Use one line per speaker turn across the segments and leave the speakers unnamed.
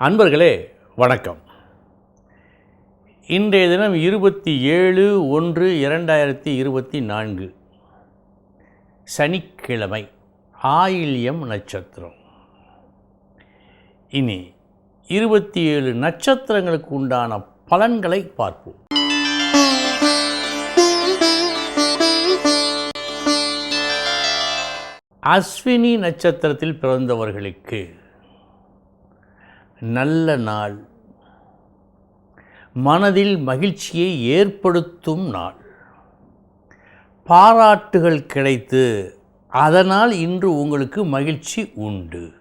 அன்பர்களே வணக்கம். இன்றைய தினம் இருபத்தி ஏழு ஒன்று இரண்டாயிரத்தி இருபத்தி நான்கு. சனிக்கிழமை ஆயில்யம் நட்சத்திரம். இனி இருபத்தி ஏழு நட்சத்திரங்களுக்கு உண்டான பலன்களை பார்ப்போம். அஸ்வினி நட்சத்திரத்தில் பிறந்தவர்களுக்கு நல்ல நாள். மனதில் மகிழ்ச்சியை ஏற்படுத்தும் நாள். பாராட்டுகள் கிடைத்து அதனால் இன்று உங்களுக்கு மகிழ்ச்சி உண்டு.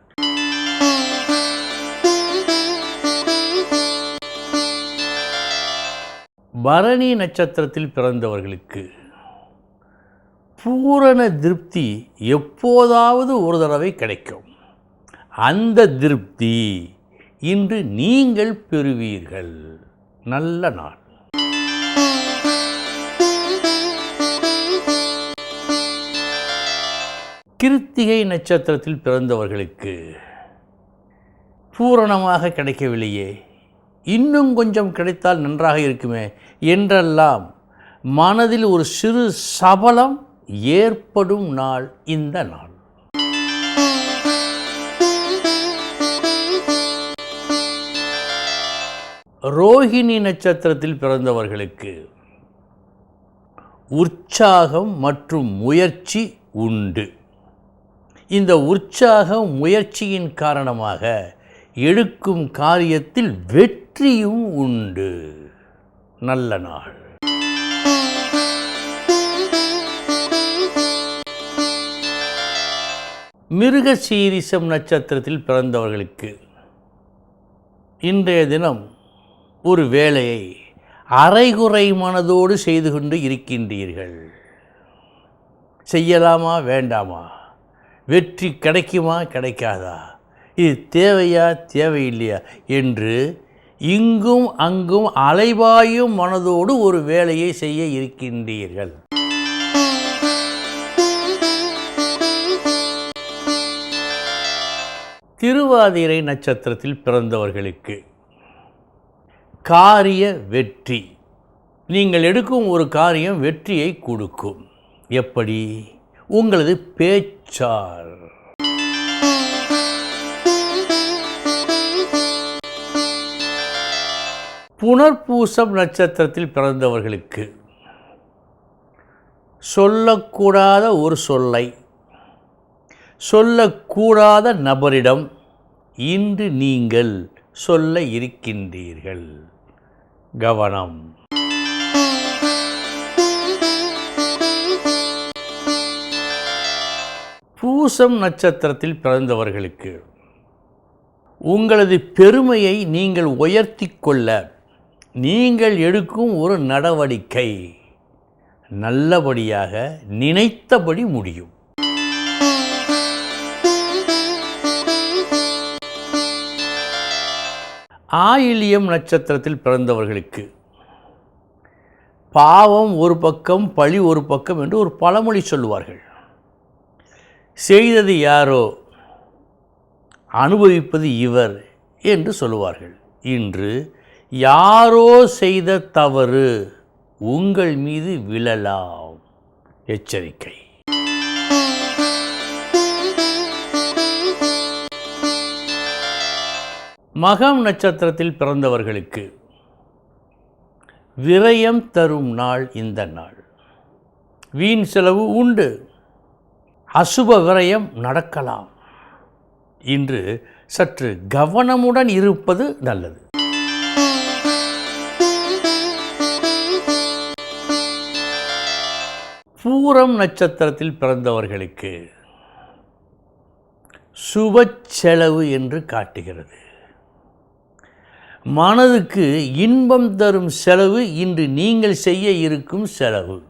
பரணி நட்சத்திரத்தில் பிறந்தவர்களுக்கு பூரண திருப்தி எப்போதாவது ஒரு தடவை கிடைக்கும். அந்த திருப்தி இன்று நீங்கள் பெறுவீர்கள். நல்ல நாள். கிருத்திகை நட்சத்திரத்தில் பிறந்தவர்களுக்கு பூரணமாக கிடைக்கவில்லையே. இன்னும் கொஞ்சம் கிடைத்தால் நன்றாக இருக்குமே என்றெல்லாம் மனதில் ஒரு சிறு சபலம் ஏற்படும் நாள் இந்த நாள். ரோஹிணி நட்சத்திரத்தில் பிறந்தவர்களுக்கு உற்சாகம் மற்றும் முயற்சி உண்டு. இந்த உற்சாகம் முயற்சியின் காரணமாக எடுக்கும் காரியத்தில் வெற்றியும் உண்டு. நல்ல நாள். மிருக சீரிசம் நட்சத்திரத்தில் பிறந்தவர்களுக்கு இன்றைய தினம் ஒரு வேலையை அரைகுறை மனதோடு செய்து கொண்டு இருக்கின்றீர்கள். செய்யலாமா வேண்டாமா? வெற்றி கிடைக்குமா கிடைக்காதா? இது தேவையா தேவையில்லையா? என்று இங்கும் அங்கும் அலைபாயும் மனதோடு ஒரு வேலையை செய்ய இருக்கின்றீர்கள். திருவாதிரை நட்சத்திரத்தில் பிறந்தவர்களுக்கு காரிய வெற்றி. நீங்கள் எடுக்கும் ஒரு காரியம் வெற்றியை கொடுக்கும். எப்படி? உங்களது பேச்சார். புனர்பூசம் நட்சத்திரத்தில் பிறந்தவர்களுக்கு சொல்லக்கூடாத ஒரு சொல்லை சொல்லக்கூடாத நபரிடம் இன்று நீங்கள் சொல்ல இருக்கின்றீர்கள். கவனம். பூசம் நட்சத்திரத்தில் பிறந்தவர்களுக்கு உங்களது பெருமையை நீங்கள் உயர்த்தி கொள்ள நீங்கள் எடுக்கும் ஒரு நடவடிக்கை. நல்லபடியாக நினைத்தபடி முடியும். ஆயிலியம் நட்சத்திரத்தில் பிறந்தவர்களுக்கு. பாவம் ஒரு பக்கம் பழி ஒரு பக்கம் என்று ஒரு பழமொழி சொல்லுவார்கள். செய்தது யாரோ அனுபவிப்பது இவர் என்று சொல்லுவார்கள். இன்று யாரோ செய்த தவறு உங்கள் மீது விழலாம். எச்சரிக்கை. மகம் நட்சத்திரத்தில் பிறந்தவர்களுக்கு விரயம் தரும் நாள் இந்த நாள். வீண் செலவு உண்டு. அசுப விரயம் நடக்கலாம். இன்று சற்று கவனமுடன் இருப்பது நல்லது. பூரம் நட்சத்திரத்தில் பிறந்தவர்களுக்கு சுப செலவு என்று காட்டுகிறது. மனதுக்கு இன்பம் தரும் செலவு இன்று நீங்கள் செய்ய இருக்கும் செலவு.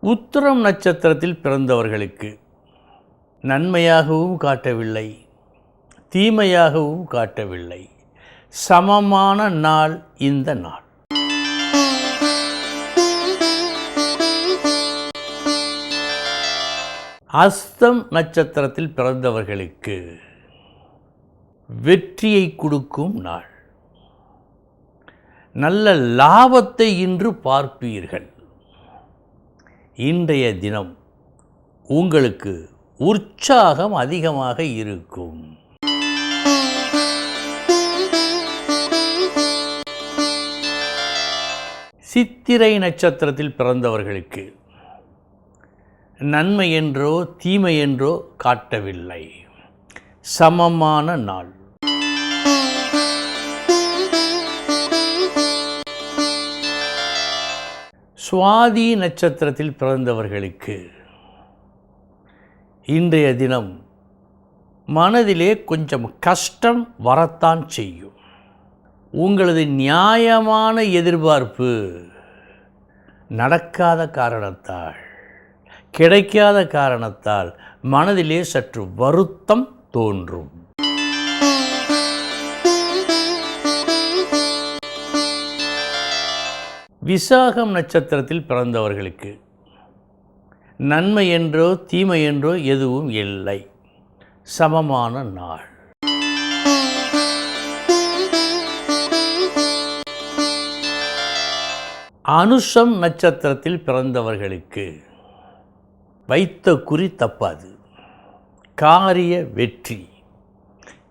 உத்திரம் நட்சத்திரத்தில் பிறந்தவர்களுக்கு நன்மையாகவும் காட்டவில்லை தீமையாகவும் காட்டவில்லை. சமமான நாள் இந்த நாள். அஸ்தம் நட்சத்திரத்தில் பிறந்தவர்களுக்கு வெற்றியை கொடுக்கும் நாள். நல்ல லாபத்தை இன்று பார்ப்பீர்கள். இன்றைய தினம் உங்களுக்கு உற்சாகம் அதிகமாக இருக்கும். சித்திரை நட்சத்திரத்தில் பிறந்தவர்களுக்கு நன்மை என்றோ தீமை என்றோ காட்டவில்லை. சமமான நாள். சுவாதி நட்சத்திரத்தில் பிறந்தவர்களுக்கு இன்றைய தினம் மனதிலே கொஞ்சம் கஷ்டம் வரத்தான் செய்யும். உங்களது நியாயமான எதிர்பார்ப்பு நடக்காத காரணத்தால். கிடைக்காத காரணத்தால் மனதிலே சற்று வருத்தம் தோன்றும். விசாகம் நட்சத்திரத்தில் பிறந்தவர்களுக்கு நன்மை என்றோ தீமை என்றோ எதுவும் இல்லை. சமமான நாள். அனுஷம் நட்சத்திரத்தில் பிறந்தவர்களுக்கு வைத்த குறி தப்பாது. காரிய வெற்றி.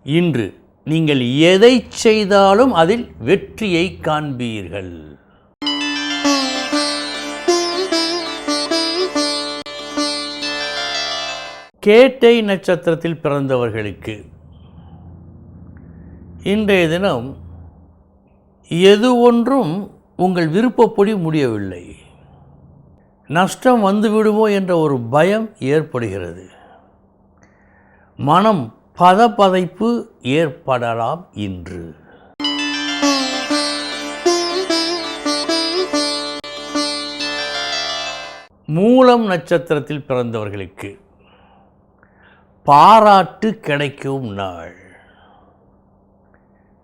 இன்று நீங்கள் எதை செய்தாலும் அதில் வெற்றியை காண்பீர்கள். கேட்டை நட்சத்திரத்தில் பிறந்தவர்களுக்கு இன்றைய தினம் எது ஒன்றும் உங்கள் விருப்பப்படி முடியவில்லை. நஷ்டம் வந்துவிடுமோ என்ற ஒரு பயம் ஏற்படுகிறது. மனம் பதப்பதைப்பு ஏற்படலாம் இன்று. மூலம் நட்சத்திரத்தில் பிறந்தவர்களுக்கு பாராட்டு கிடைக்கும் நாள்.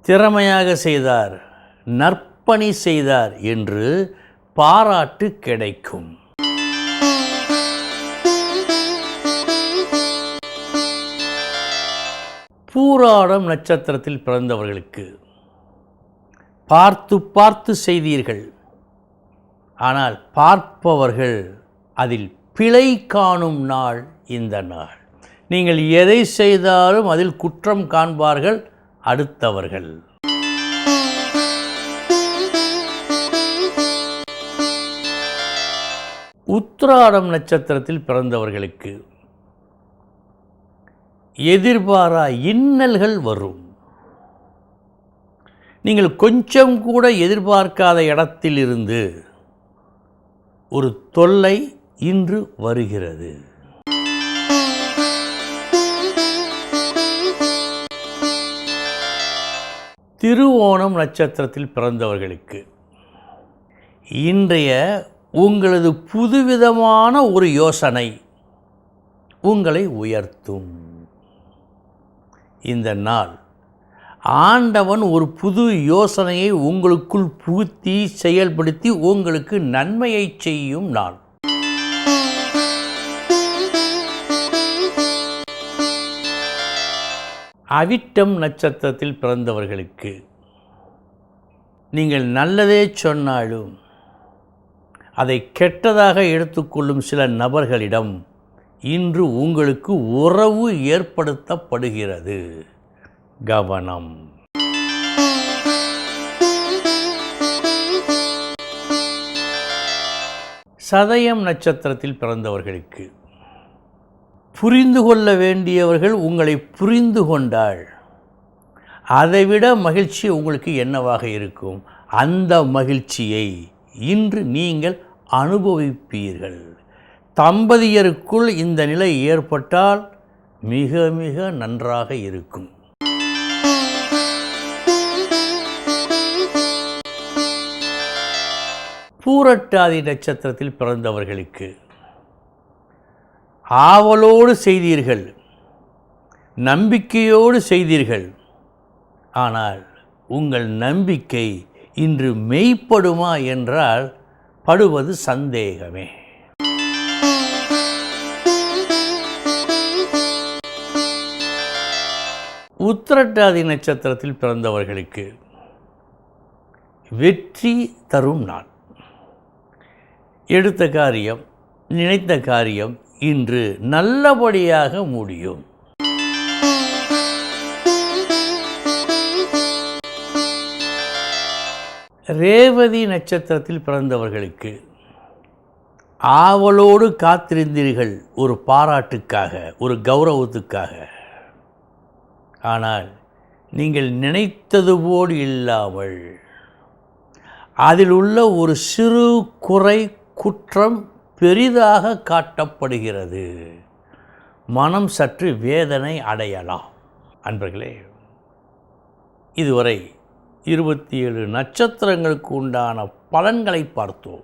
திறமையாக செய்தார் நற்பணி செய்தார் என்று பாராட்டு கிடைக்கும். பூராடம் நட்சத்திரத்தில் பிறந்தவர்களுக்கு பார்த்து பார்த்து செய்தீர்கள். ஆனால் பார்ப்பவர்கள் அதில் பிழை காணும் நாள் இந்த நாள். நீங்கள் எதை செய்தாலும் அதில் குற்றம் காண்பார்கள் அடுத்தவர்கள். உத்திராடம் நட்சத்திரத்தில் பிறந்தவர்களுக்கு எதிர்பாரா இன்னல்கள் வரும். நீங்கள் கொஞ்சம் கூட எதிர்பார்க்காத இடத்திலிருந்து ஒரு தொல்லை இன்று வருகிறது. திருவோணம் நட்சத்திரத்தில் பிறந்தவர்களுக்கு இன்றைய உங்களது புதுவிதமான ஒரு யோசனை உங்களை உயர்த்தும். இந்த நாள். ஆண்டவன் ஒரு புது யோசனையை உங்களுக்குள் புகுத்தி செயல்படுத்தி உங்களுக்கு நன்மையை செய்யும் நாள். அவிட்டம் நட்சத்திரத்தில் பிறந்தவர்களுக்கு நீங்கள் நல்லதே சொன்னாலும் அதை கெட்டதாக எடுத்துக்கொள்ளும் சில நபர்களிடம் இன்று உங்களுக்கு உறவு ஏற்படுத்தப்படுகிறது. கவனம். சதயம் நட்சத்திரத்தில் பிறந்தவர்களுக்கு புரிந்து கொள்ள வேண்டியவர்கள் உங்களை புரிந்து கொண்டாள். அதைவிட மகிழ்ச்சி உங்களுக்கு என்னவாக இருக்கும்? அந்த மகிழ்ச்சியை இன்று நீங்கள் அனுபவிப்பீர்கள். தம்பதியருக்குள் இந்த நிலை ஏற்பட்டால் மிக மிக நன்றாக இருக்கும். பூரட்டாதி நட்சத்திரத்தில் பிறந்தவர்களுக்கு ஆவலோடு செய்தீர்கள் நம்பிக்கையோடு செய்தீர்கள். ஆனால் உங்கள் நம்பிக்கை இன்று மெய்ப்படுமா என்றால் படுவது சந்தேகமே. உத்திரட்டாதி நட்சத்திரத்தில் பிறந்தவர்களுக்கு வெற்றி தரும் நாள். எடுத்த காரியம் நினைத்த காரியம் இன்று நல்லபடியாக முடியும். ரேவதி நட்சத்திரத்தில் பிறந்தவர்களுக்கு ஆவலோடு காத்திருந்தீர்கள் ஒரு பாராட்டுக்காக ஒரு கௌரவத்துக்காக. ஆனால் நீங்கள் நினைத்தது போல் இல்லாமல் அதில் உள்ள ஒரு சிறு குறை குற்றம் பெரிதாக காட்டப்படுகிறது. மனம் சற்று வேதனை அடையலாம். அன்பர்களே இதுவரை இருபத்தி ஏழு நட்சத்திரங்களுக்கு உண்டான பலன்களை பார்த்தோம்.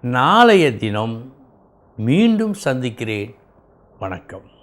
நாளைய தினம் மீண்டும் சந்திக்கிறேன். வணக்கம்.